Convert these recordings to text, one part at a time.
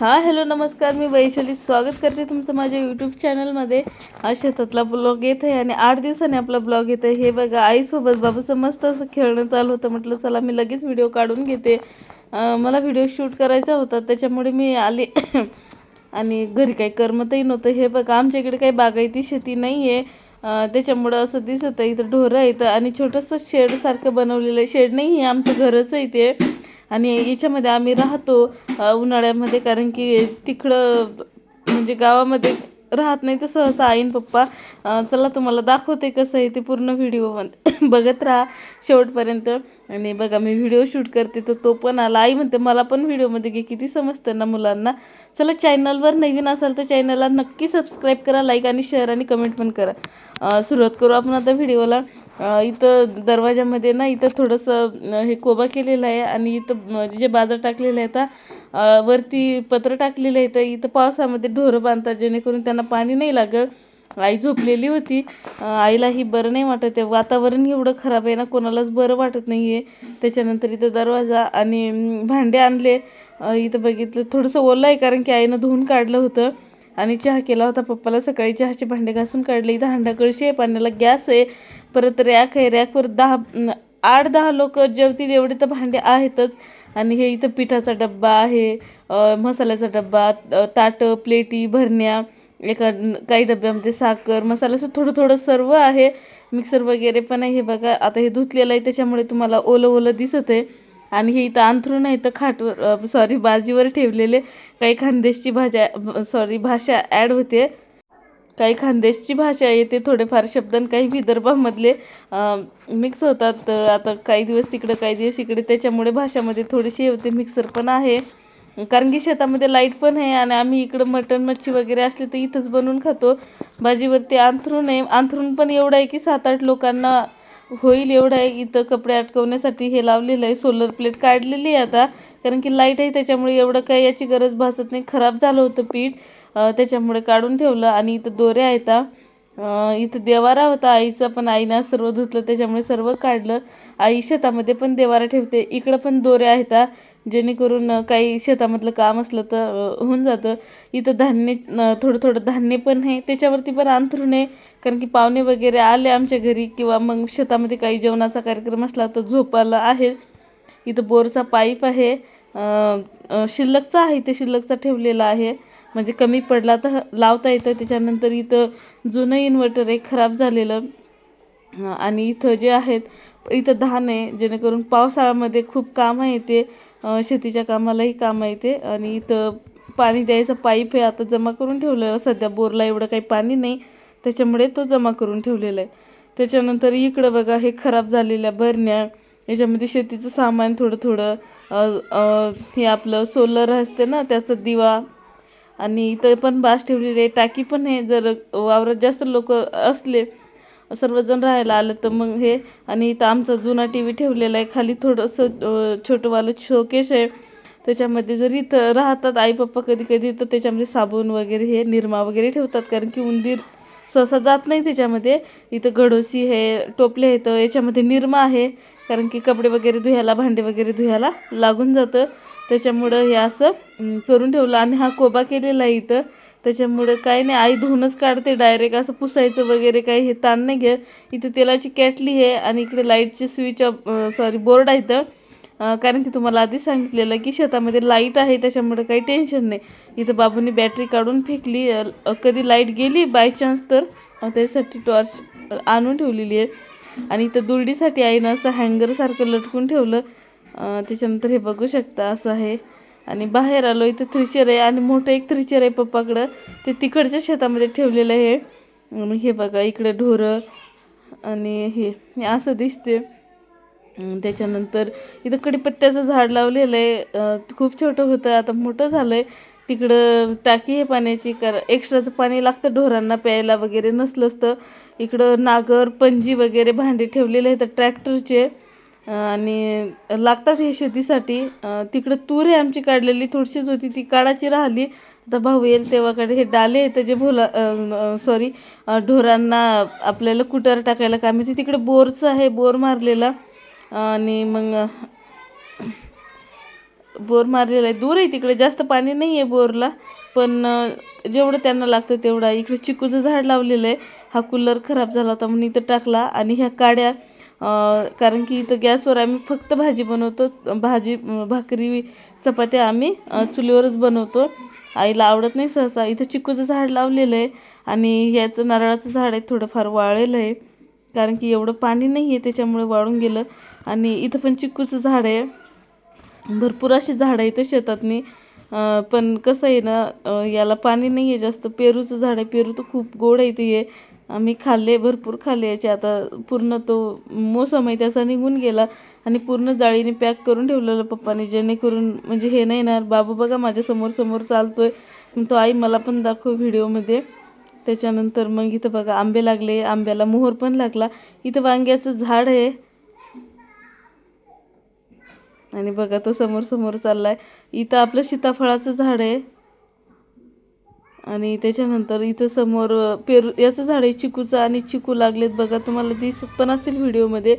हा हॅलो नमस्कार. मी वैशाली स्वागत करते तुमचं माझ्या यूट्यूब चॅनलमध्ये शेतातला ब्लॉग येत आहे आणि आठ दिवसांनी आपला ब्लॉग येत आहे हे बघा आईसोबत बाबूचं मस्त असं खेळणं चालू होतं. म्हटलं चला मी लगेच व्हिडिओ काढून घेते. मला व्हिडिओ शूट करायचा होता. त्याच्यामुळे मी आले. आणि घरी काही करमतही नव्हतं. हे बघा आमच्या इकडे काही बागायती शेती नाही आहे त्याच्यामुळं असं दिसत आहे इथं ढोरं येतं आणि छोटंसं शेडसारखं बनवलेलं आहे. शेड नाही आहे आमचं घरच आहे ते. आणि याच्यामध्ये आम्ही राहतो उन्हाळ्यामध्ये कारण की तिकडं म्हणजे गावामध्ये राहत नाही तर सहसा आईन पप्पा चला तुम्हाला दाखवते कसं आहे ते पूर्ण व्हिडिओ बघत राहा शेवटपर्यंत. आणि बघा मी व्हिडिओ शूट करते तर तो पण आला. आई म्हणते मला पण व्हिडिओमध्ये घे किती समजतं ना मुलांना. चला चॅनलवर नवीन असाल तर चॅनलला नक्की सबस्क्राईब करा लाईक आणि शेअर आणि कमेंट पण करा. सुरुवात करू आपण आता व्हिडिओला. इथं दरवाजामध्ये ना इथं थोडंसं हे कोबा केलेला आहे आणि इथं जे बाजार टाकलेलं आहे आता वरती पत्र टाकलेलं आहे तर इथं पावसामध्ये ढोरं बांधतात जेणेकरून त्यांना पाणी नाही लागत. आई झोपलेली होती. आईलाही बरं नाही वाटत आहे. वातावरण एवढं खराब आहे ना कोणालाच बरं वाटत नाही आहे त्याच्यानंतर इथं दरवाजा आणि भांडे आणले. इथं बघितलं थोडंसं ओलं आहे कारण की आईनं धुवून काढलं होतं. आणि चहा केला होता पप्पाला. सकाळी चहाचे भांडे घासून काढले. इथं हांडा कळशी आहे पाण्याला गॅस आहे. परत रॅक आहे. रॅकवर दहा आठ दहा लोक जेवतील. एवढे तर भांडे आहेतच. आणि हे इथं पिठाचा डब्बा आहे. मसाल्याचा डब्बा ताटं प्लेटी भरण्या एका काही डब्यामध्ये साखर मसाला असं थोडं थोडं सर्व आहे. मिक्सर वगैरे पण आहे. हे बघा आता हे धुतलेलं आहे. त्याच्यामुळे तुम्हाला ओलं ओलं दिसत आहे. आणि हे इथं अंथरूण आहे इथं खाटवर सॉरी बाजीवर ठेवलेले. काही खानदेशची भाज्या सॉरी भाषा ॲड होते. काही खानदेशची भाषा येते थोडेफार शब्द आणि काही विदर्भामधले मिक्स होतात. आता काही दिवस तिकडं काही दिवस इकडे. त्याच्यामुळे भाषामध्ये थोडीशी होते मिक्सर पण आहे. कारण की शेतामध्ये लाइट पण आहे आणि आम्ही इकडं मटण मच्छी वगैरे असली तर इथंच बनवून खातो. भाजीवरती अंथरूण आहे. अंथरूण पण एवढं आहे की सात आठ लोकांना होईल एवढं आहे. इथं कपडे अटकवण्यासाठी हे लावलेलं आहे. सोलर प्लेट काढलेली आहे आता. कारण की लाइट आहे त्याच्यामुळे एवढं काही याची गरज भासत नाही. खराब झालं होतं पीठ. त्याच्यामुळे काढून ठेवलं आणि इथं दोऱ्या आहेत इथं देवारा होता. आईचा पण आईनं सर्व धुतलं. त्याच्यामुळे सर्व काढलं. आई शेतामध्ये पण देवारा ठेवते. इकडं पण दोऱ्या आहेत जेणेकरून काही शेतामधलं काम असलं तर होऊन जातं. इथं धान्य थोडं थोडं धान्य पण आहे. त्याच्यावरती पण अंथरून आहे. कारण की पाहुणे वगैरे आले आमच्या घरी किंवा मग शेतामध्ये काही जेवणाचा कार्यक्रम असला तर झोपायला आहे. इथं बोरचा पाईप आहे. शिल्लकचा आहे. ते शिल्लकचा ठेवलेला आहे. म्हणजे कमी पडला तर लावता येतं. त्याच्यानंतर इथं जुनं इन्व्हर्टर आहे. खराब झालेलं. आणि इथं जे आहेत इथं धान आहे. जेणेकरून पावसाळ्यामध्ये खूप काम आहे ते. शेतीच्या कामालाही काम आहे ते आणि इथं पाणी द्यायचा पाईप आहे आता जमा करून ठेवलेला सध्या बोरला एवढं काही पाणी नाही. त्याच्यामुळे तो जमा करून ठेवलेला आहे. त्याच्यानंतर इकडं बघा हे खराब झालेल्या बरण्या याच्यामध्ये शेतीचं सामान थोडं थोडं हे आपलं सोलर असते ना त्याचं दिवा आणि इथं पण बास ठेवलेली आहे. टाकी पण आहे. जर वावरात जास्त लोक असले सर्वजण राहायला आलं तर मग हे. आणि इथं आमचा जुना टी व्ही ठेवलेला आहे. खाली थोडंसं छोटंवालं शोकेश आहे. त्याच्यामध्ये जर इथं राहतात आई पप्पा कधी कधी तर त्याच्यामध्ये साबण वगैरे हे निरमा वगैरे ठेवतात. कारण की उंदीर सहसा जात नाही त्याच्यामध्ये. इथं गडोसी आहे टोपले आहेत. याच्यामध्ये निरमा आहे. कारण की कपडे वगैरे धुयाला भांडे वगैरे धुयाला लागून जातं. त्याच्यामुळं हे असं करून ठेवलं. आणि हा कोबा केलेला आहे इथं. त्याच्यामुळं काही नाही आई धुवूनच काढते डायरेक्ट असं पुसायचं वगैरे काही हे ताण नाही घे इथे तेलाची कॅटली आहे आणि इकडे लाईटचे स्विच सॉरी बोर्ड आहे तर कारण की तुम्हाला आधी सांगितलेलं की शेतामध्ये लाइट आहे त्याच्यामुळे काही टेन्शन नाही. इथं बाबूंनी बॅटरी काढून फेकली कधी लाइट गेली बाय चान्स तर त्याच्यासाठी टॉर्च आणून ठेवलेली आहे. आणि इथं दुरडीसाठी आईनं असं हँगरसारखं लटकून ठेवलं. त्याच्यानंतर हे बघू शकता असं आहे. आणि बाहेर आलो इथं थ्रिचर आहे आणि मोठं एक थ्रिचर आहे पप्पाकडं. ते तिकडच्या शेतामध्ये ठेवलेलं आहे. आणि हे बघा इकडं ढोरं आणि हे असं दिसते त्याच्यानंतर इथं कडीपत्त्याचं झाड लावलेलं आहे. खूप छोटं होतं आता मोठं झालं आहे तिकडं टाकी आहे पाण्याची कर एक्स्ट्राचं पाणी लागतं ढोरांना प्यायला वगैरे नसलंच तर इकडं नागर पंजी वगैरे भांडे ठेवलेले आहेत ट्रॅक्टरचे. आणि लागतात हे शेतीसाठी. तिकडं तूर आहे आमची काढलेली थोडीशीच होती ती काढायची राहिली. आता भाऊ येईल तेव्हाकडे. हे डाले आहेत जे भोला सॉरी ढोरांना आपल्याला कुटार टाकायला काम येते तिकडे बोरचं आहे बोर मारलेला. आणि मग बोर मारलेला आहे. दूर आहे तिकडे जास्त पाणी नाही आहे बोरला. पण जेवढं त्यांना लागतं तेवढं इकडे चिकूचं झाड लावलेलं आहे. हा कूलर खराब झाला होता म्हणून इथं टाकला. आणि ह्या काड्या कारण की इथं गॅसवर आम्ही फक्त भाजी बनवतो भाजी भाकरी चपात्या आम्ही चुलीवरच बनवतो. आईला आवडत नाही सहसा. इथं चिकूचं झाड लावलेलं आहे आणि ह्याचं नारळाचं झाड आहे थोडंफार वाळलेलं आहे. कारण की एवढं पाणी नाही आहे त्याच्यामुळे वाळून गेलं. आणि इथं पण चिकूचं झाड आहे. भरपूर अशी झाडं इथं शेतातनी. पण कसं आहे ना याला पाणी नाही आहे जास्त. पेरूचं झाड आहे. पेरू तर खूप गोड आहे ते आम्ही खाल्ले भरपूर खाल्ले. याचे आता पूर्ण तो मोसम आहे त्याचा निघून गेला. आणि पूर्ण जाळीने पॅक करून ठेवलेलं पप्पाने जेणेकरून म्हणजे हे नाही ना बाबू बघा माझ्यासमोर समोर चालतोय. तो आई मला पण दाखव व्हिडिओमध्ये. त्याच्यानंतर मग इथं बघा आंबे लागले. आंब्याला मोहर पण लागला. इथं वांग्याचं झाड आहे. आणि बघा तो समोर समोर चाललाय. इथं आपलं सीताफळाचं झाड आहे. आणि त्याच्यानंतर इथं समोर पेरू याचं झाड आहे चिकूचं आणि चिकू लागलेत बघा तुम्हाला दिसत पण असतील व्हिडिओमध्ये.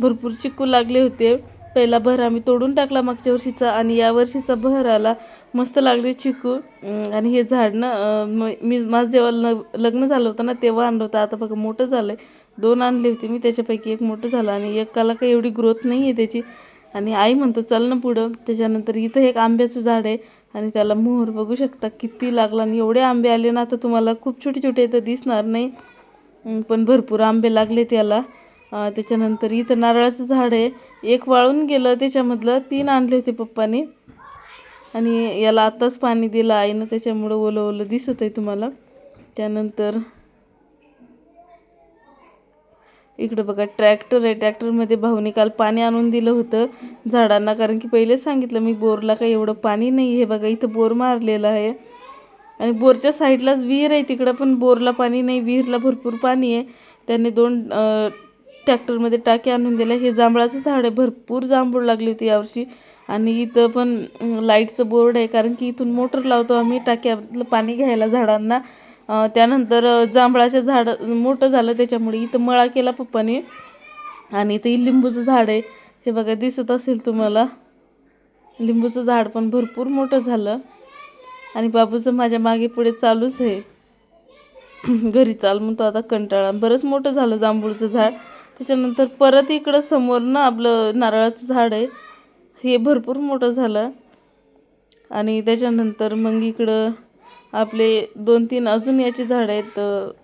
भरपूर चिकू लागले होते. पहिला बहर आम्ही तोडून टाकला मागच्या वर्षीचा आणि या वर्षीचा बहर आला. मस्त लागले चिकू. आणि हे झाड ना मी माझं जेव्हा लग्न झालं होतं ना तेव्हा आणलं होतं. आता बघा मोठं झालं आहे दोन आणले होते मी त्याच्यापैकी एक मोठं झालं आणि एकाला काही एवढी ग्रोथ नाही आहे त्याची. आणि आई म्हणतो चल ना पुढं. त्याच्यानंतर इथं एक आंब्याचं झाड आहे. आणि त्याला मोहर बघू शकता किती लागला. आणि एवढे आंबे आले ना तर तुम्हाला खूप छोटे छोटे तर दिसणार नाही. पण भरपूर आंबे लागले त्याला. त्याच्यानंतर इथं नारळाचं झाड आहे. एक वाळून गेलं त्याच्यामधलं तीन आणले होते पप्पाने. आणि याला आत्ताच पाणी दिलं आईनं त्याच्यामुळं ओलं ओलं दिसत आहे तुम्हाला. त्यानंतर इकडं बघा ट्रॅक्टर आहे. ट्रॅक्टरमध्ये भाऊने काल पाणी आणून दिलं होतं झाडांना कारण की पहिलेच सांगितलं मी बोरला काही एवढं पाणी नाही आहे. बघा इथं बोर मारलेलं आहे. आणि बोरच्या साईडलाच विहीर आहे. तिकडं पण बोरला पाणी नाही विहीरला भरपूर पाणी आहे. त्यांनी दोन ट्रॅक्टरमध्ये टाकी आणून दिल्या. हे जांभळाचं झाड आहे. भरपूर जांभूळ लागली होती यावर्षी आणि इथं पण लाईटचं बोर्ड आहे. कारण की इथून मोटर लावतो आम्ही टाक्यातलं पाणी घ्यायला झाडांना. त्यानंतर जांभळाचं झाड मोठं झालं त्याच्यामुळे इथं मळा केला पप्पाने. आणि इथं लिंबूचं झाड आहे. हे बघा दिसत असेल तुम्हाला? लिंबूचं झाड पण भरपूर मोठं झालं. आणि बाबूचं माझ्या मागे पुढे चालूच आहे. घरी चाल म्हणतो आता कंटाळा. बरंच मोठं झालं जांभूळचं झाड. त्याच्यानंतर परत इकडं समोर ना आपलं नारळाचं झाड आहे. हे भरपूर मोठं झालं. आणि त्याच्यानंतर मग इकडं आपले दोन तीन अजून याचे झाडं आहेत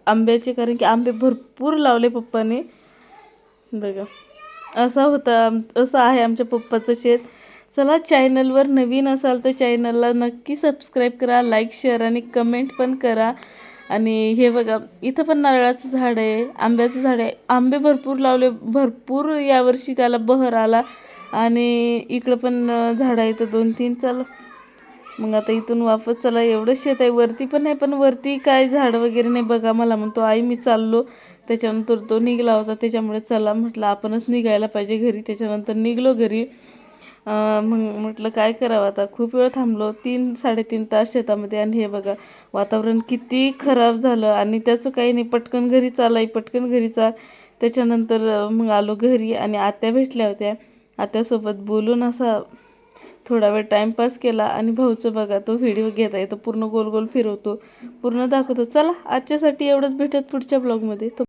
आंब्याचे कारण की आंबे भरपूर लावले पप्पाने. बघा असा होता आम- असं आहे आमच्या पप्पाचं शेत. चला चॅनलवर नवीन असाल तर चॅनलला नक्की सबस्क्राईब करा लाईक शेअर आणि कमेंट पण करा. आणि हे बघा इथं पण नारळाचं झाड आहे आंब्याचं झाड आहे. आंबे भरपूर लावले भरपूर यावर्षी त्याला बहर आला. आणि इकडं पण झाडं आहेत दोन तीन. चला. मग आता इथून वापस चला एवढं शेत आहे वरती पण आहे पण वरती काय झाड वगैरे नाही बघा मला. म्हणतो आई मी चाललो त्याच्यानंतर तो निघला होता त्याच्यामुळे चला म्हटलं आपणच निघायला पाहिजे घरी. त्याच्यानंतर निघलो घरी. मग म्हटलं काय करावं आता? खूप वेळ थांबलो तीन साडेतीन तास शेतामध्ये. आणि हे बघा वातावरण किती खराब झालं. आणि त्याचं काही नाही पटकन घरी चालाय पटकन घरी चाल. त्याच्यानंतर मग आलो घरी. आणि आत्या भेटल्या होत्या. आत्यासोबत बोलून असा थोडा वेळ टाईमपास केला आणि भाऊचं बघा तो व्हिडिओ घेता येतो पूर्ण गोल गोल फिरवतो. पूर्ण दाखवतो. चला आजच्यासाठी एवढंच भेटत पुढच्या ब्लॉगमध्ये तो